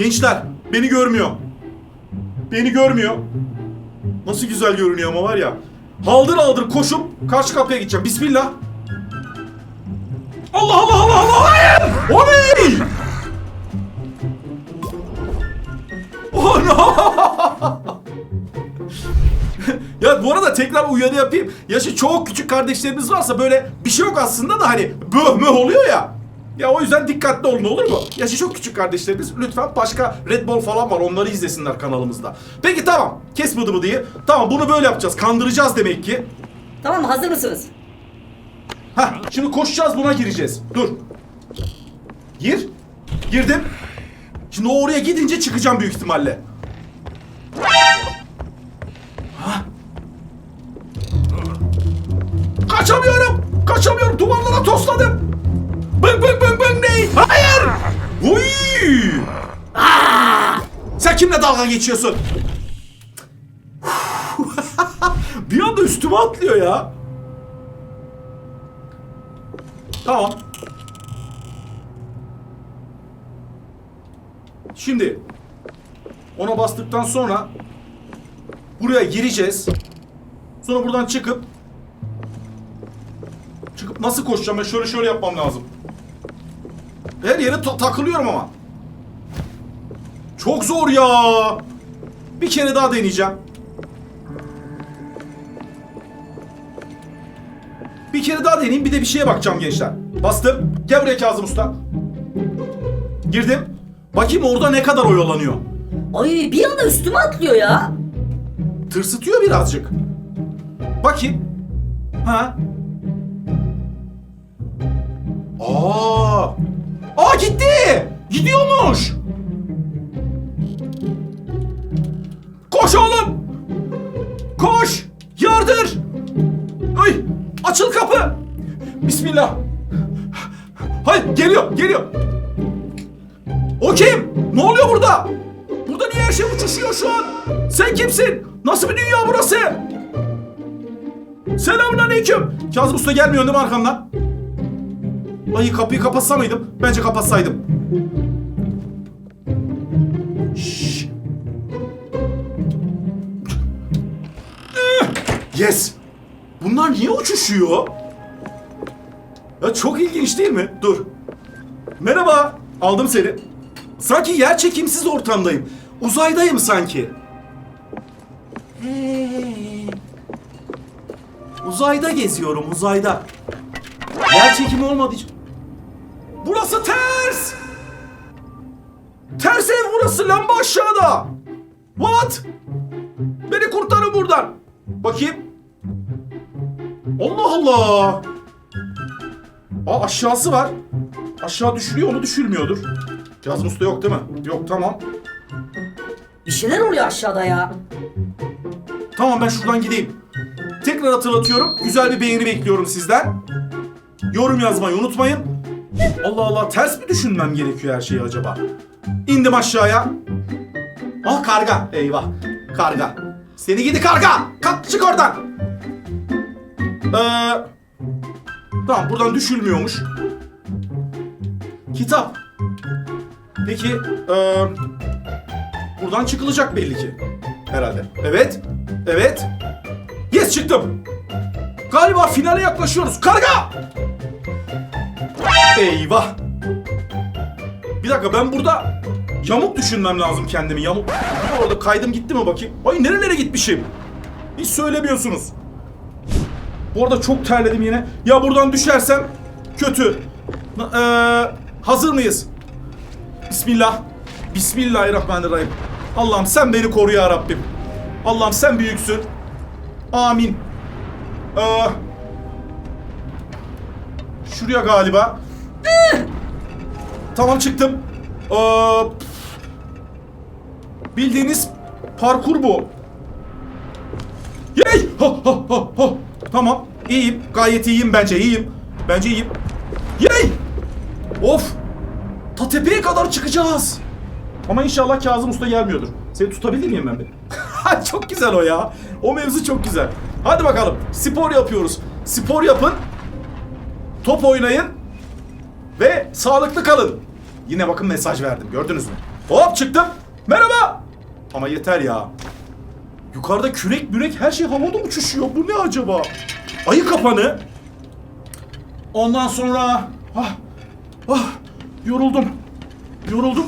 Gençler beni görmüyor. Beni görmüyor. Nasıl güzel görünüyor ama var ya. Haldır haldır koşup karşı kapıya gideceğim. Bismillah. Allah Allah Allah Allah hayır! O ne? Oh no! ya bu arada tekrar uyarı yapayım. Yaşı çok küçük kardeşlerimiz varsa böyle bir şey yok aslında da hani böhme oluyor ya. Ya o yüzden dikkatli olun olur mu? Yaşı çok küçük kardeşlerimiz lütfen başka Red Bull falan var onları izlesinler kanalımızda. Peki tamam kes bıdı bıdıyı. Tamam bunu böyle yapacağız kandıracağız demek ki. Tamam hazır mısınız? Heh, şimdi koşacağız buna gireceğiz. Dur. Gir. Girdim. Şimdi o oraya gidince çıkacağım büyük ihtimalle. Hah. Kaçamıyorum. Kaçamıyorum. Duvarlara tosladım. Huy. Aa! Sen kimle dalga geçiyorsun? Bir anda üstüme atlıyor ya. Tamam. Şimdi ona bastıktan sonra buraya gireceğiz. Sonra buradan çıkıp çıkıp nasıl koşacağım ben şöyle şöyle yapmam lazım. Her yere ta- takılıyorum ama. Çok zor ya. Bir kere daha deneyeceğim. Bir kere daha deneyeyim bir de bir şeye bakacağım gençler. Bastım. Gel buraya Kazım Usta. Girdim. Bakayım orada ne kadar oyalanıyor. Ay bir anda üstüme atlıyor ya. Tırsıtıyor birazcık. Bakayım. Ha. Geliyor geliyor. O kim? Ne oluyor burada? Burada niye her şey uçuşuyor şu an? Sen kimsin? Nasıl bir dünya burası? Selamünaleyküm. Kazım Usta gelmiyor değil mi arkamdan? Ay kapıyı kapatsa mıydım? Bence kapatsaydım. Şşş. Yes. Bunlar niye uçuşuyor? Ya çok ilginç değil mi? Dur. Merhaba. Aldım seni. Sanki yer çekimsiz ortamdayım. Uzaydayım sanki. Hey. Uzayda geziyorum uzayda. Yer çekimi olmadığı için. Burası ters. Ters ev burası lamba aşağıda. What? Beni kurtarın buradan. Bakayım. Allah Allah. Aa aşağısı var. Aşağı düşürüyor onu düşürmüyordur. Kazım Usta yok değil mi? Yok tamam. Bir şeyler oluyor aşağıda ya. Tamam ben şuradan gideyim. Tekrar hatırlatıyorum. Güzel bir beğeni bekliyorum sizden. Yorum yazmayı unutmayın. Allah Allah ters mi düşünmem gerekiyor her şeyi acaba? İndim aşağıya. Ah karga. Eyvah. Karga. Seni gidi karga. Kalk çık oradan. Ee, tamam buradan düşülmüyormuş. Kitap. Peki ee, buradan çıkılacak belli ki. Herhalde. Evet. Evet. Yes çıktım. Galiba finale yaklaşıyoruz. Karga! Eyvah. Bir dakika ben burada yamuk düşünmem lazım kendimi. Yamuk. Bir Orada kaydım gitti mi bakayım. Ay nerelere gitmişim? Hiç söylemiyorsunuz. Bu arada çok terledim yine. Ya buradan düşersem kötü. Ee, hazır mıyız? Bismillah. Bismillahirrahmanirrahim. Allah'ım sen beni koru ya Rabbim. Allah'ım sen büyüksün. Amin. Ee, şuraya galiba. tamam çıktım. Ee, bildiğiniz parkur bu. Yey! Ha, ha, ha, ha. Tamam. İyiyim. Gayet iyiyim bence. İyiyim. Bence iyiyim. Of! Ta tepeye kadar çıkacağız. Ama inşallah Kazım Usta gelmiyordur. Seni tutabilir miyim ben bir? çok güzel o ya. O mevzu çok güzel. Hadi bakalım. Spor yapıyoruz. Spor yapın. Top oynayın. Ve sağlıklı kalın. Yine bakın mesaj verdim. Gördünüz mü? Hop çıktım. Merhaba. Ama yeter ya. Yukarıda kürek mürek her şey havada uçuşuyor. Bu ne acaba? Ayı kapanı. Ondan sonra... Ah, ah, yoruldum. Yoruldum.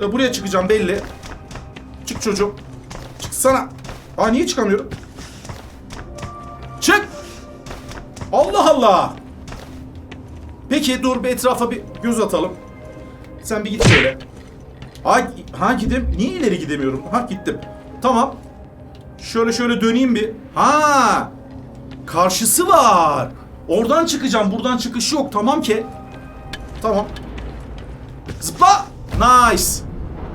E, buraya çıkacağım belli. Çık çocuğum. Çıksana. Aa niye çıkamıyorum? Çık. Allah Allah. Peki dur bir etrafa bir göz atalım. Sen bir git şöyle. Ha, ha gidim. Niye ileri gidemiyorum? Ha gittim. Tamam. Şöyle şöyle döneyim bir. Ha! Karşısı var. Oradan çıkacağım. Buradan çıkış yok. Tamam ki. Tamam. Zıpla. Nice.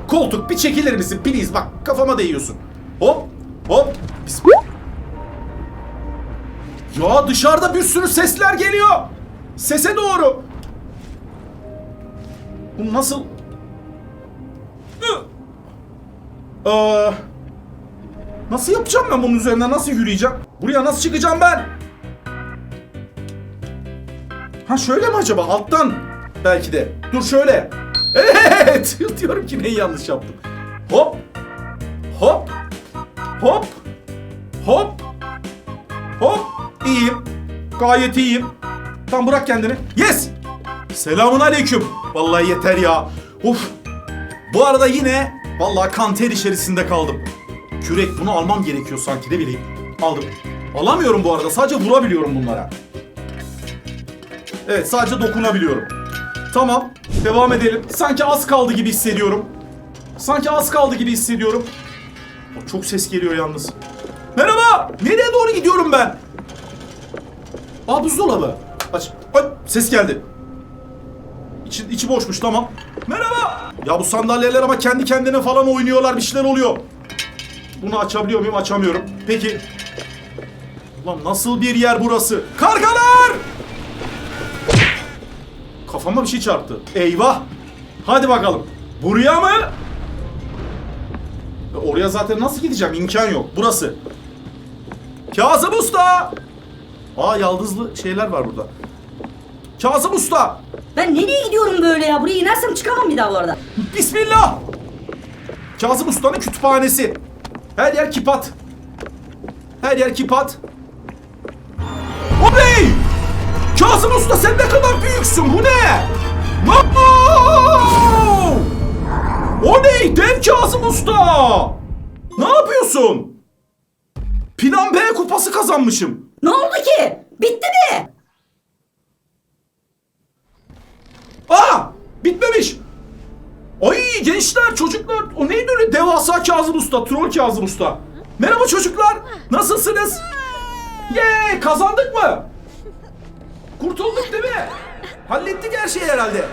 Koltuk bir çekilir misin? Please bak kafama değiyorsun. Hop. Hop. Biz... Ya dışarıda bir sürü sesler geliyor. Sese doğru. Bu nasıl? Ee, nasıl yapacağım ben bunun üzerinden? Nasıl yürüyeceğim? Buraya nasıl çıkacağım ben? Ha şöyle mi acaba? Alttan belki de. Dur şöyle. Evet. Diyorum ki neyi yanlış yaptım. Hop. Hop. Hop. Hop. Hop. İyiyim. Gayet iyiyim. Tam bırak kendini. Yes. Selamun aleyküm. Vallahi yeter ya. Uf. Bu arada yine vallahi kan ter içerisinde kaldım. Kürek bunu almam gerekiyor sanki ne bileyim. Aldım. Alamıyorum bu arada. Sadece vurabiliyorum bunlara. Evet sadece dokunabiliyorum. Tamam. Devam edelim. Sanki az kaldı gibi hissediyorum. Sanki az kaldı gibi hissediyorum. Çok ses geliyor yalnız. Merhaba. Nereye doğru gidiyorum ben? Aa buzdolabı. Aç. Ay, ses geldi. İçi, içi boşmuş tamam. Merhaba. Ya bu sandalyeler ama kendi kendine falan oynuyorlar bir şeyler oluyor. Bunu açabiliyor muyum? Açamıyorum. Peki. Ulan nasıl bir yer burası? Kargalar! Kafama bir şey çarptı. Eyvah! Hadi bakalım. Buraya mı? Oraya zaten nasıl gideceğim? İmkan yok. Burası. Kazım Usta! Aa yaldızlı şeyler var burada. Kazım Usta! Ben nereye gidiyorum böyle ya? Buraya inersem çıkamam bir daha bu arada. Bismillah! Kazım Usta'nın kütüphanesi. Her yer kipat. Her yer kipat. O ne? Kazım Usta sen ne kadar Usta! Ne yapıyorsun? Plan B kupası kazanmışım. Ne oldu ki? Bitti mi? Aa! Bitmemiş. Ay gençler, çocuklar. O neydi öyle devasa Kazım Usta, troll Kazım Usta. Merhaba çocuklar. Nasılsınız? Yee! Kazandık mı? Kurtulduk değil mi? Hallettik her şeyi herhalde.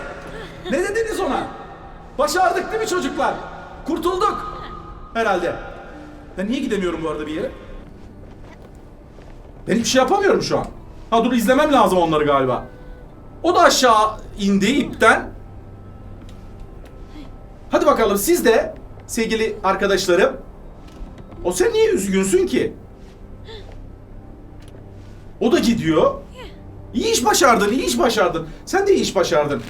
Ne dediniz ona? Başardık değil mi çocuklar? Kurtulduk. Herhalde. Ben niye gidemiyorum bu arada bir yere? Ben hiçbir şey yapamıyorum şu an. Ha dur izlemem lazım onları galiba. O da aşağı indi ipten. Hadi bakalım siz de sevgili arkadaşlarım. O sen niye üzgünsün ki? O da gidiyor. İyi iş başardın, iyi iş başardın. Sen de iyi iş başardın.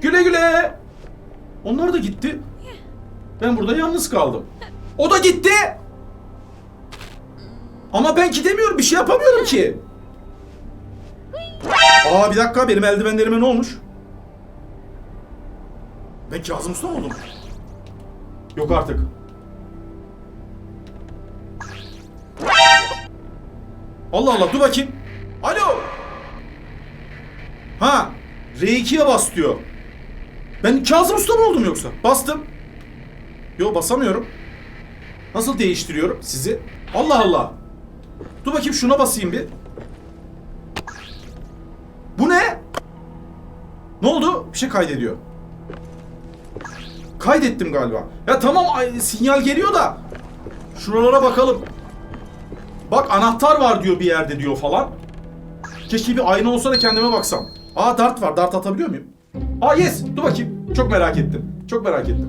Güle güle. Onlar da gitti. Ben burada yalnız kaldım. O da gitti. Ama ben gidemiyorum, bir şey yapamıyorum ki. Aa bir dakika benim eldivenlerime ne olmuş? Ben Kazım Usta oldum? Yok artık. Allah Allah dur bakayım. Alo. Ha. R2'ye bas diyor. Ben Kazım Usta mı oldum yoksa? Bastım. Yo basamıyorum. Nasıl değiştiriyorum sizi? Allah Allah. Dur bakayım şuna basayım bir. Bu ne? Ne oldu? Bir şey kaydediyor. Kaydettim galiba. Ya tamam sinyal geliyor da. Şuralara bakalım. Bak anahtar var diyor bir yerde diyor falan. Keşke bir ayna olsa da kendime baksam. Aa dart var. Dart atabiliyor muyum? Aa yes. Dur bakayım. Çok merak ettim. Çok merak ettim.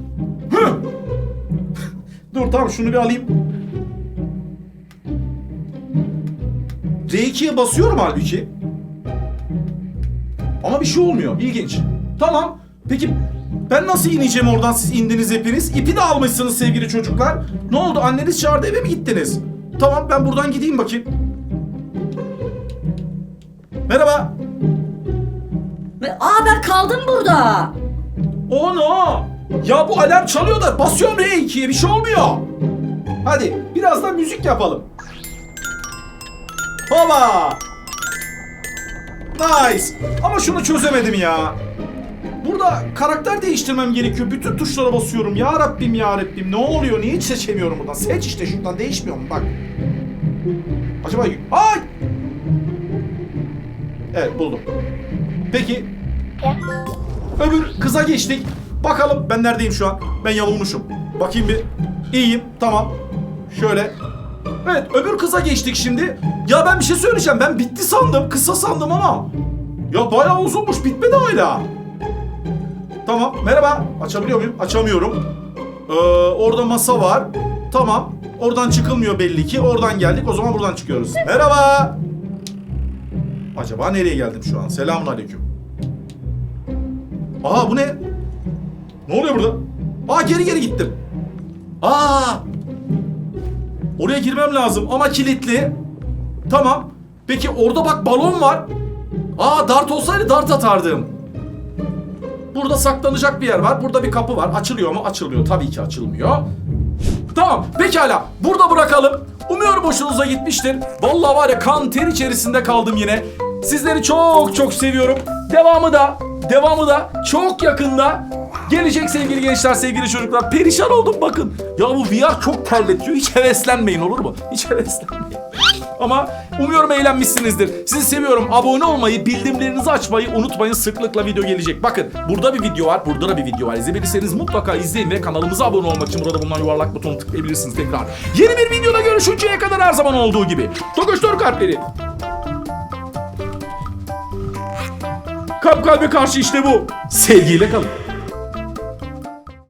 Dur tamam şunu bir alayım. R2'ye basıyorum halbuki. Ama bir şey olmuyor. İlginç. Tamam. Peki Ben nasıl ineceğim oradan siz indiniz hepiniz? İpi de almışsınız sevgili çocuklar. Ne oldu anneniz çağırdı eve mi gittiniz? Tamam ben buradan gideyim bakayım. Merhaba. Aa ben kaldım burada. O no. Ya bu alarm çalıyor da basıyorum R2'ye bir şey olmuyor. Hadi biraz da müzik yapalım. Hava. Nice. Ama şunu çözemedim ya. Burada karakter değiştirmem gerekiyor. Bütün tuşlara basıyorum. Ya Rabbim ya Rabbim. Ne oluyor? Niye hiç seçemiyorum buradan? Seç işte şuradan değişmiyor mu? Bak. Acaba... Ay! Evet buldum. Peki. Öbür kıza geçtik. Bakalım ben neredeyim şu an? Ben yamulmuşum. Bakayım bir. İyiyim. Tamam. Şöyle. Evet öbür kıza geçtik şimdi. Ya ben bir şey söyleyeceğim. Ben bitti sandım. Kısa sandım ama. Ya bayağı uzunmuş. Bitmedi hala. Tamam. Merhaba. Açabiliyor muyum? Açamıyorum. Ee, orada masa var. Tamam. Oradan çıkılmıyor belli ki. Oradan geldik. O zaman buradan çıkıyoruz. Merhaba. Acaba nereye geldim şu an? Selamun aleyküm. Aa bu ne? Ne oluyor burada? Aa geri geri gittim. Aa! Oraya girmem lazım ama kilitli. Tamam. Peki orada bak balon var. Aa dart olsaydı dart atardım. Burada saklanacak bir yer var. Burada bir kapı var. Açılıyor mu? Açılmıyor. Tabii ki açılmıyor. Tamam pekala burada bırakalım. Umuyorum hoşunuza gitmiştir. Vallahi var ya kan ter içerisinde kaldım yine. Sizleri çok çok seviyorum. Devamı da devamı da çok yakında gelecek sevgili gençler sevgili çocuklar. Perişan oldum bakın. Ya bu VR çok terletiyor. Hiç heveslenmeyin olur mu? Hiç heveslenmeyin. Ama umuyorum eğlenmişsinizdir. Sizi seviyorum. Abone olmayı, bildirimlerinizi açmayı unutmayın. Sıklıkla video gelecek. Bakın burada bir video var, burada da bir video var. İzlemediyseniz mutlaka izleyin ve kanalımıza abone olmak için burada bulunan yuvarlak butonu tıklayabilirsiniz tekrar. Yeni bir videoda görüşünceye kadar her zaman olduğu gibi. Tokoştor kalpleri. Kalp kalbe karşı işte bu. Sevgiyle kalın.